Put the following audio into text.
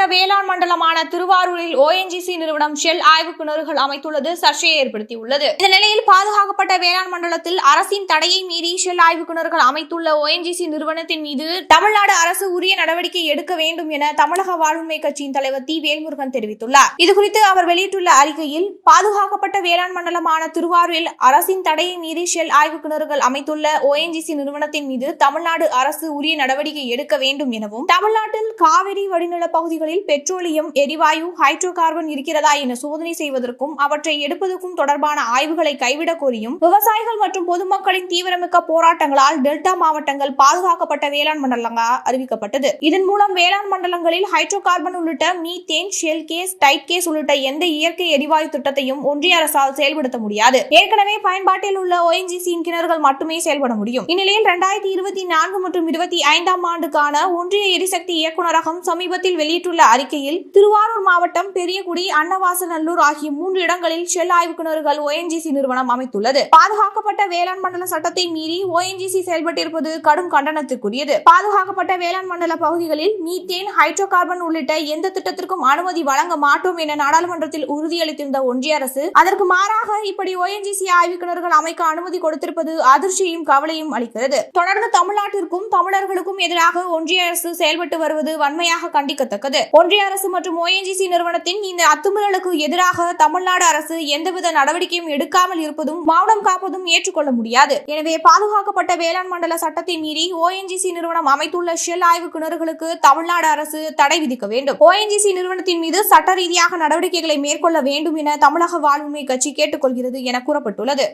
மாவட்ட வேளாண் மண்டலமான திருவாரூரில் ஓஎன்ஜிசி நிறுவனம் ஷெல் ஆய்வு கிணறுகள் அமைத்துள்ளது. சர்ச்சையை ஏற்படுத்தியுள்ளது. இந்த நிலையில் பாதுகாக்கப்பட்ட வேளாண் மண்டலத்தில் அரசின் தடையை மீறி ஷெல் ஆய்வு கிணறுகள் அமைத்துள்ள ஓஎன்ஜிசி நிறுவனத்தின் மீது தமிழ்நாடு அரசு உரிய நடவடிக்கை எடுக்க வேண்டும் என தமிழக வாழ்வுமை கட்சியின் தலைவர் தி வேல்முருகன் தெரிவித்துள்ளார். இதுகுறித்து அவர் வெளியிட்டுள்ள அறிக்கையில் பாதுகாக்கப்பட்ட வேளாண் மண்டலமான திருவாரூரில் அரசின் தடையை மீறி ஷெல் ஆய்வு கிணறுகள் அமைத்துள்ள ஓஎன்ஜிசி நிறுவனத்தின் மீது தமிழ்நாடு அரசு உரிய நடவடிக்கை எடுக்க வேண்டும் எனவும் தமிழ்நாட்டில் காவிரி வடிநில பகுதிகளில் பெட்ரோலியம் எரிவாயு ஹைட்ரோ கார்பன் இருக்கிறதா என சோதனை செய்வதற்கும் அவற்றை எடுப்பதற்கும் தொடர்பான ஆய்வுகளை கைவிடக் கோரியும் விவசாயிகள் மற்றும் பொதுமக்களின் தீவிரமிக்க போராட்டங்களால் டெல்டா மாவட்டங்கள் பாதுகாக்கப்பட்ட வேளாண் மண்டலங்களாக அறிவிக்கப்பட்டது. இதன் மூலம் வேளாண் மண்டலங்களில் ஹைட்ரோ கார்பன் உள்ளிட்ட methane shale gas tight gas உள்ளிட்ட எந்த இயற்கை எரிவாயு திட்டத்தையும் ஒன்றிய அரசால் செயல்படுத்த முடியாது. ஏற்கனவே பயன்பாட்டில் உள்ள ஓஎன்ஜிசியின் கிணறுகள் மட்டுமே செயல்பட முடியும். இந்நிலையில் இரண்டாயிரத்தி இருபத்தி நான்கு மற்றும் இருபத்தி ஐந்தாம் ஆண்டுக்கான ஒன்றிய எரிசக்தி இயக்குநரகம் சமீபத்தில் வெளியிட்டுள்ள அறிக்கையில் திருவாரூர் மாவட்டம் பெரியகுடி அன்னவாசநல்லூர் ஆகிய மூன்று இடங்களில் ஷெல் ஆய்வுக்குனர்கள் ஓஎன்ஜிசி நிறுவனம் அமைத்துள்ளது. பாதுகாக்கப்பட்ட வேளாண் மண்டல சட்டத்தை மீறி ஓஎன்ஜிசி செயல்பட்டிருப்பது கடும் கண்டனத்திற்குரியது பாதுகாக்கப்பட்ட வேளாண் மண்டல பகுதிகளில் மீத்தேன் ஹைட்ரோ கார்பன் உள்ளிட்ட எந்த திட்டத்திற்கும் அனுமதி வழங்க மாட்டோம் என நாடாளுமன்றத்தில் உறுதியளித்திருந்த ஒன்றிய அரசு அதற்கு மாறாக இப்படி ஓஎன்ஜிசி ஆய்வுக்குனர்கள் அமைக்க அனுமதி கொடுத்திருப்பது அதிர்ச்சியும் கவலையும் அளிக்கிறது. தொடர்ந்து தமிழ்நாட்டிற்கும் தமிழர்களுக்கும் எதிராக ஒன்றிய அரசு செயல்பட்டு வருவது வன்மையாக கண்டிக்கத்தக்கது. ஒன்றிய அரசு மற்றும் ஓஎன்ஜிசி நிறுவனத்தின் இந்த அத்துமீறலுக்கு எதிராக தமிழ்நாடு அரசு எந்தவித நடவடிக்கையும் எடுக்காமல் இருப்பதும் மௌனம் காப்பதும் ஏற்றுக்கொள்ள முடியாது. எனவே பாதுகாக்கப்பட்ட வேளாண் மண்டல சட்டத்தை மீறி ஓஎன்ஜிசி நிறுவனம் அமைத்துள்ள ஷெல் ஆய்வு கிணறுகளுக்கு தமிழ்நாடு அரசு தடை விதிக்க வேண்டும். ஓஎன்ஜிசி நிறுவனத்தின் மீது சட்ட ரீதியாக நடவடிக்கைகளை மேற்கொள்ள வேண்டும் என தமிழக வாழ்வுமை கட்சி கேட்டுக்கொள்கிறது என கூறப்பட்டுள்ளது.